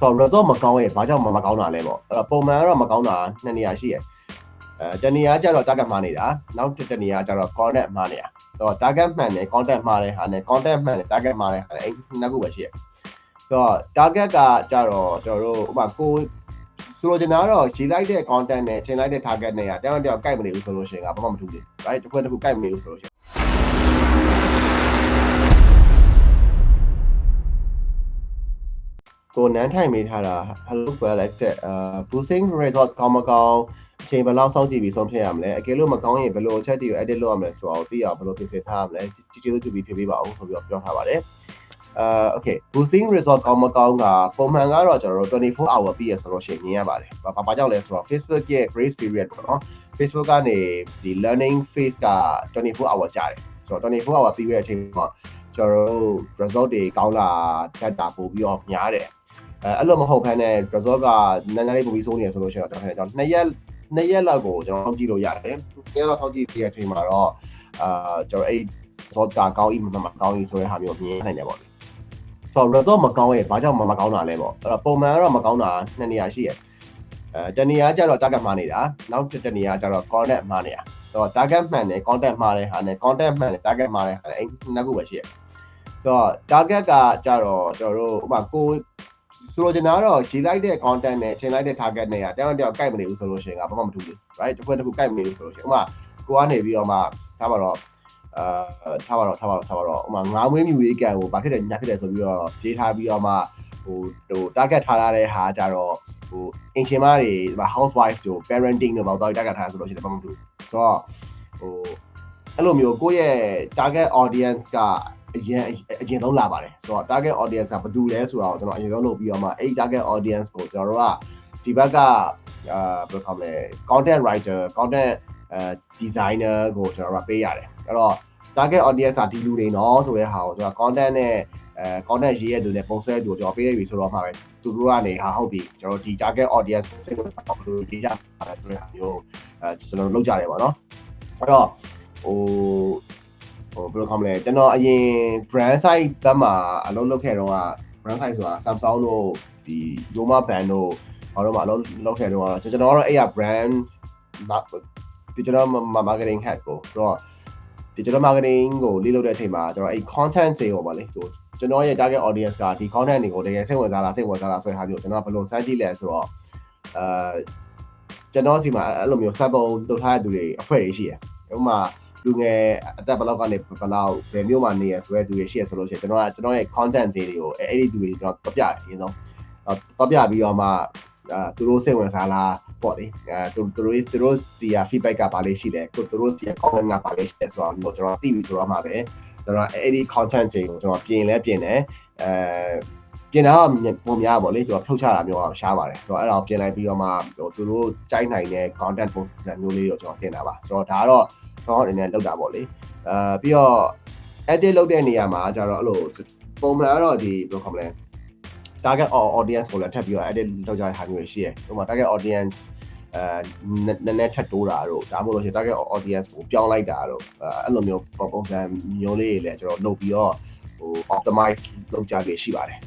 ဆိုတော့ result မကောင်းရဲ့ဘာကြောင့်မမကောင်းတာလဲပေါ့အဲ့တော့ပုံမှန်ကတော့မကောင်းတာနှစ်နေရာရှိရဲ့အဲတနေရာကျတော့ target မှားနေတာနောက်တစ်တနေရာကျတော့ content မှားနေတာဆိုတော့ target မှန်တယ် content မှားတဲ့ဟာနဲ့ content မှန်တယ် target မှားတဲ့ဟာနဲ့အဲ့နှစ်ခုပဲရှိရဲ့ဆိုတော့ target ကကျတော့ကျွန်တော်တို့ဥပမာကိုဆိုလိုချင်တာကတော့ရေးလိုက်တဲ့ content နဲ့ချိန်လိုက်တဲ့ target နဲ့ကတယောက်တစ်ယောက်ကိုက်မနေဘူးဆိုလို့ရှိရင်ကဘာမှမထူးဘူး right တစ်ခွက်တစ်ခုကိုက်မနေဘူးဆိုလို့ရှိရင် ကိုနန်းထိုင်မေးထားတာ hello collected အာ boosting result ကောင်းမကောင်းအချိန်ဘယ်လောက်စောင့်ကြည့်ပြီးဆုံးဖြတ်ရမလဲအကယ်လို့မကောင်းရင်ဘယ်လိုအချက်တွေကို edit လုပ်ရမလဲဆိုတော့သိအောင်ဘယ်လိုပြင်ဆင်ထားရမလဲကြည့်ကြည့်လို့ကြည့်ပြီးဖြေပေးပါဦးဆိုပြီးတော့ပြောထားပါတယ်အာ okay boosting result ကောင်းမကောင်းကပုံမှန်ကတော့ကျွန်တော်တို့24 hour ပြည့်ရဆိုလို့ရှိရင်မြင်ရပါတယ်။ဘာဘာကြောင့်လဲဆိုတော့ Facebook ရဲ့ grace period ပေါ့နော်။ Facebook ကနေဒီ learning phase က24 hour ကြာတယ်။ဆိုတော့24 hour ပြီးရဲ့အချိန်မှာကျွန်တော်တို့ result တွေကောင်းလာတတ်တာပို့ပြီးတော့များတယ်။ အဲအဲ့လိုမဟုတ်ဘဲနဲ့ result ကနည်းနည်းလေးပိုပြီးစိုးနေရဆိုလို့ရှိရင်တော့ကျွန်တော်နှစ်ရက်နှစ်ရက်လောက်ကိုကျွန်တော်ကြည့်လို့ရတယ်။နှစ်ရက်လောက်စောင့်ကြည့်ပြီးတဲ့အချိန်မှာတော့အာကျွန်တော်အဲ့ result ကကောင်းဤမမကောင်းဤဆိုတဲ့ဟာမျိုးမြင်နိုင်တယ်ပေါ့လေ။ဆိုတော့ result မကောင်းရဲ့ဘာကြောင့်မမကောင်းတာလဲပေါ့အဲ့တော့ပုံမှန်ကတော့မကောင်းတာနှစ်နေရာရှိရဲ့အဲတနေရာကျတော့ target မှားနေတာနောက်တစ်နေရာကျတော့ content မှားနေတာဆိုတော့ target မှန်တယ် content မှားတဲ့ဟာနဲ့ content မှန်တယ် target မှားတဲ့ဟာနဲ့အဲ့နှစ်ခုပဲရှိရဲ့ဆိုတော့ target ကကျတော့ကျွန်တော်တို့ဥပမာကို ဆိုလိုချင်တာကတော့ရေးလိုက်တဲ့ content နဲ့ချိန်လိုက်တဲ့ target နဲ့ကတယောက်တစ်ယောက်ကိုက်မနေဘူးဆိုလို့ရှိရင်ကဘာမှမထူးဘူး right တစ်ခွက်တစ်ခုကိုက်မနေဘူးဆိုလို့ရှိရင်ဥပမာကိုကနေပြီးတော့မှထားပါတော့အာထားပါတော့ထားပါတော့ထားပါတော့ဥပမာငါးမွေးမြူရေးကန်ကိုဘာဖြစ်တယ်ညာဖြစ်တယ်ဆိုပြီးတော့ရေးထားပြီးတော့မှဟိုဟို target ထားရတဲ့ဟာကြတော့ဟိုအင်ရှင်မတွေဒီမှာ housewife တို့ parenting တို့ပေါ့တော့ target ထားရဆိုလို့ရှိရင်ဘာမှမထူးဆိုတော့ဟိုအဲ့လိုမျိုးကိုယ့်ရဲ့ target audience က အရင်အရင်ဆုံးလာပါတယ်ဆိုတော့ target audience ကဘယ်သူလဲဆိုတာကိုကျွန်တော်အရင်ဆုံးလုပ်ပြီးတော့မှအဲ့ target audience ကိုကျွန်တော်တို့ကဒီဘက်ကအာဘယ်လိုခေါ်မလဲ content writer content အဲ designer ကိုကျွန်တော်တို့ကပေးရတယ်အဲ့တော့ target audience ကဒီလူတွေနော်ဆိုတဲ့ဟာကိုကျွန်တော် content နဲ့အဲ content ရေးရတဲ့သူနဲ့ပုံဆွဲတဲ့သူကိုကျွန်တော်ပေးလိုက်ပြီဆိုတော့မှပဲသူတို့ကနေဟာဟုတ်ပြီကျွန်တော်ဒီ target audience စိတ်ဝင်စားအောင်လို့ရေးကြပါတယ်ဆိုတဲ့ဟာမျိုးအဲကျွန်တော်လုပ်ကြတယ်ပေါ့နော်အဲ့တော့ဟို ဟိုဘယ်လိုခေါ်မလဲကျွန်တော်အရင် brand site ဘက်မှာအလုပ်လုပ်ခဲ့တော့က brand site ဆိုတာ Samsung တို့ဒီ Yoma band တို့ဘာလို့မှအလုပ်လုပ်ခဲ့တော့ကျွန်တော်ကတော့အဲ့ရ brand digital marketing head ကိုဆိုတော့ digital marketing ကိုလေ့လုပ်တဲ့အချိန်မှာကျွန်တော်အဲ့ content တွေကိုပေါ့လေဟိုကျွန်တော်ရဲ့ target audience ကဒီ content တွေကိုတကယ်စိတ်ဝင်စားလားစိတ်ဝင်စားလားဆိုတဲ့ဟာမျိုးကျွန်တော်ဘယ်လိုစမ်းကြည့်လဲဆိုတော့အာကျွန်တော်စီမှာအဲ့လိုမျိုး sample လုပ်ထားတဲ့သူတွေအဖွဲ့တွေရှိတယ်ဥပမာ လူငယ်အသက်ဘယ်လောက်ကနေဘယ်လောက်ဘယ်မျိုးမှာနေရဆိုတဲ့သူတွေရှိရဆိုလို့ရှိရင်ကျွန်တော်ကကျွန်တော်ရဲ့ content တွေကိုအဲ့ဒီသူတွေကျွန်တော်တော့ပြတယ်အရင်ဆုံးတော့ပြပြီးတော့မှအာသူတို့စိတ်ဝင်စားလားပေါ့လေအဲသူသူတို့သူတို့စီယာ feedback ကပါလေးရှိတယ်ကိုသူတို့စီယာ comment ကပါလေးရှိတယ်ဆိုတော့ကျွန်တော်သိပြီဆိုတော့မှပဲကျွန်တော်အဲ့ဒီ content တွေကိုကျွန်တော်ပြင်လဲပြင်တယ်အဲ ပြင်တာကပုံများပေါ့လေကျွန်တော်ဖြုတ်ချတာမျိုးအောင်ရှားပါတယ်ဆိုတော့အဲ့ဒါကိုပြင်လိုက်ပြီးတော့မှဟိုသူတို့ကြိုက်နိုင်တဲ့ content ပုံစံမျိုးလေးကိုကျွန်တော်တင်တာပါဆိုတော့ဒါကတော့ကျွန်တော်အနေနဲ့လောက်တာပေါ့လေအဲပြီးတော့ edit လုပ်တဲ့နေရာမှာကျတော့အဲ့လိုပုံမှန်ကတော့ဒီဘယ်လိုခေါ်မလဲ target audience ကိုလည်းထပ်ပြီးတော့ edit လုပ်ကြတဲ့ဟာမျိုးရှိရယ်ဥပမာ target audience အဲနည်းနည်းထပ်တိုးတာတို့ဒါမှမဟုတ်လို့ရှိရင် target audience ကိုပြောင်းလိုက်တာတို့အဲ့လိုမျိုးပုံစံမျိုးလေးတွေလည်းကျွန်တော်လုပ်ပြီးတော့ဟို optimize လုပ်ကြရရှိပါတယ်